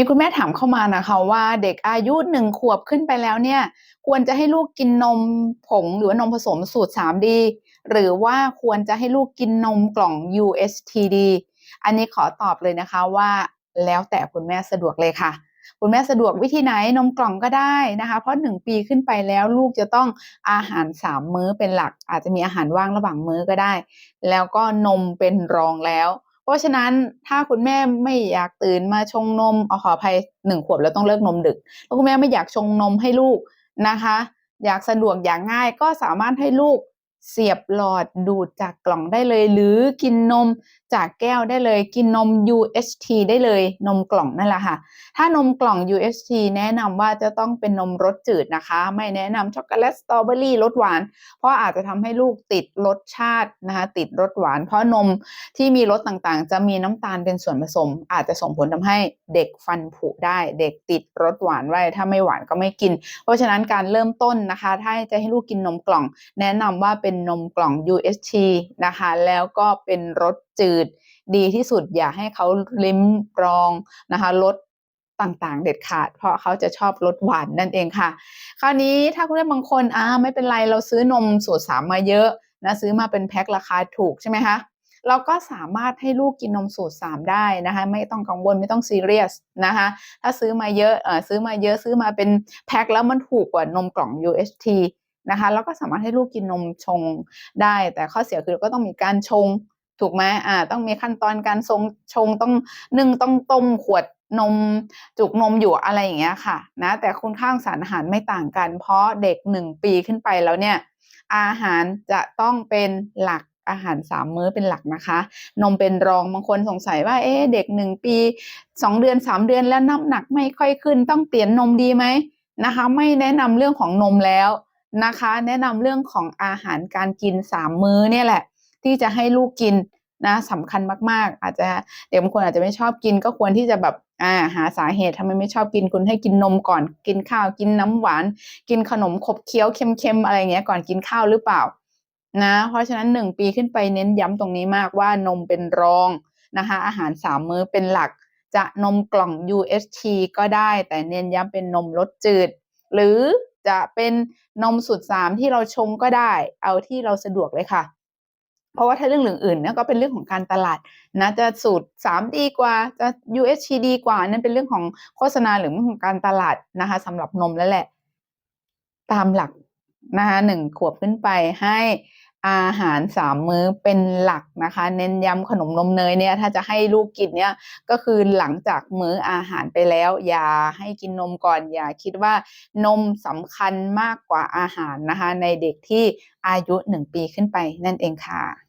มีคุณแม่ถามเข้ามานะคะว่าเด็กอายุหนึ่งขวบขึ้นไปแล้วเนี่ย ควรจะให้ลูกกินนมผงหรือว่านมผสมสูตร 3D หรือว่าควรจะให้ลูกกินนมกล่อง USTD อันนี้ขอตอบเลยนะคะว่าแล้วแต่คุณแม่สะดวกเลยค่ะ คุณแม่สะดวกวิธีไหนนมกล่องก็ได้นะคะ เพราะหนึ่งปีขึ้นไปแล้วลูกจะต้องอาหารสามมื้อเป็นหลัก อาจจะมีอาหารว่างระหว่างมื้อก็ได้ แล้วก็นมเป็นรองแล้ว ราะฉะนั้นถ้าคุณแม่ไม่อยากตื่นมาชงนมเอาขออภัยหนึ่งขวบแล้วต้องเลิกนมดึก แล้วคุณแม่ไม่อยากชงนมให้ลูกนะคะ อยากสะดวกอย่างง่ายก็สามารถให้ลูก เสียบหลอดดูดจากกล่องได้เลย หรือกินนมจากแก้วได้เลย กินนม UHT ได้เลยนมกล่องนั่นแหละค่ะ ถ้านมกล่อง UHT แนะนำว่าจะต้องเป็นนมรสจืดนะคะ ไม่แนะนำช็อกโกแลตสตรอเบอรี่รสหวาน เพราะอาจจะทำให้ลูกติดรสชาตินะคะติดรสหวาน เพราะนมที่มีรสต่างๆ จะมีน้ำตาลเป็นส่วนผสม อาจจะส่งผลทำให้เด็กฟันผุได้ เด็กติดรสหวานไว้ถ้าไม่หวานก็ไม่กิน เพราะฉะนั้นการเริ่มต้นนะคะ ถ้าจะให้ลูกกินนมกล่อง แนะนำว่าเป็น็นมกล่อง UHT นะคะ แล้วก็เป็นรสจืดดีที่สุดอย่าให้เขาลิ้มรองนะคะรสต่างๆ เด็ดขาด เพราะเขาจะชอบรสหวานนั่นเองค่ะ คราวนี้ถ้าคุณแม่บางคนอ่าไม่เป็นไรเราซื้อนมสูตรสามมาเยอะนะซื้อมาเป็นแพ็คราคาถูกใช่ไหมคะเราก็สามารถให้ลูกกินนมสูตร 3 ได้นะคะ ไม่ต้องกังวลไม่ต้องซีเรียสนะคะ ถ้าซื้อมาเยอะเออซื้อมาเยอะซื้อมาเป็นแพ็คแล้วมันถูกกว่านมกล่อง UHT นะคะแล้วก็สามารถให้ลูกกินนมชงได้ แต่ข้อเสียคือก็ต้องมีการชงถูกไหมอ่า ต้องมีขั้นตอนการชงชงต้องนึ่งต้องต้มขวดนมจุกนมอยู่อะไรอย่างเงี้ยค่ะนะแต่คุณค่าสารอาหารไม่ต่างกัน เพราะเด็กหนึ่งปีขึ้นไปแล้วเนี่ย อาหารจะต้องเป็นหลักอาหารสามมื้อเป็นหลักนะคะ นมเป็นรองบางคนสงสัยว่า เอ๊เด็กหนึ่งปีสองเดือนสามเดือนแล้วน้ำหนักไม่ค่อยขึ้น ต้องเปลี่ยนนมดีไหมนะคะ ไม่แนะนำเรื่องของนมแล้ว นะคะ แนะนำเรื่องของอาหารการกินสามมื้อเนี่ยแหละ ที่จะให้ลูกกินนะสำคัญมากๆ อาจจะเด็กบางคนอาจจะไม่ชอบกินก็ควรที่จะแบบอ่าหาสาเหตุทำไมไม่ชอบกินคุณให้กินนมก่อนกินข้าวกินน้ำหวาน กินขนมขบเคี้ยวเค็มๆอะไรเงี้ยก่อนกินข้าวหรือเปล่านะเพราะฉะนั้นหนึ่งปีขึ้นไปเน้นย้ำตรงนี้มากว่านมเป็นรองนะคะ อาหารสามมื้อเป็นหลัก จะนมกล่อง UHT ก็ได้ แต่เน้นย้ำเป็นนมรสจืด หรือ จะเป็นนมสูตรสามที่เราชงก็ได้ เอาที่เราสะดวกเลยค่ะ เพราะว่าถ้าเรื่องอื่นๆนั่นก็เป็นเรื่องของการตลาดนะจะสูตร3ดีกว่าจะ UHT ดีกว่านั่นเป็นเรื่องของโฆษณาหรือเรื่องของการตลาดนะคะสำหรับนมแล้วแหละ ตามหลักนะคะหนึ่งขวบขึ้นไปให้ อาหารสามมื้อเป็นหลักนะคะ เน้นย้ำขนมนมเนยเนี่ยถ้าจะให้ลูกกินเนี่ยก็คือหลังจากมื้ออาหารไปแล้ว อย่าให้กินนมก่อนอย่าคิดว่านมสำคัญมากกว่าอาหารนะคะ ในเด็กที่อายุหนึ่งปีขึ้นไปนั่นเองค่ะ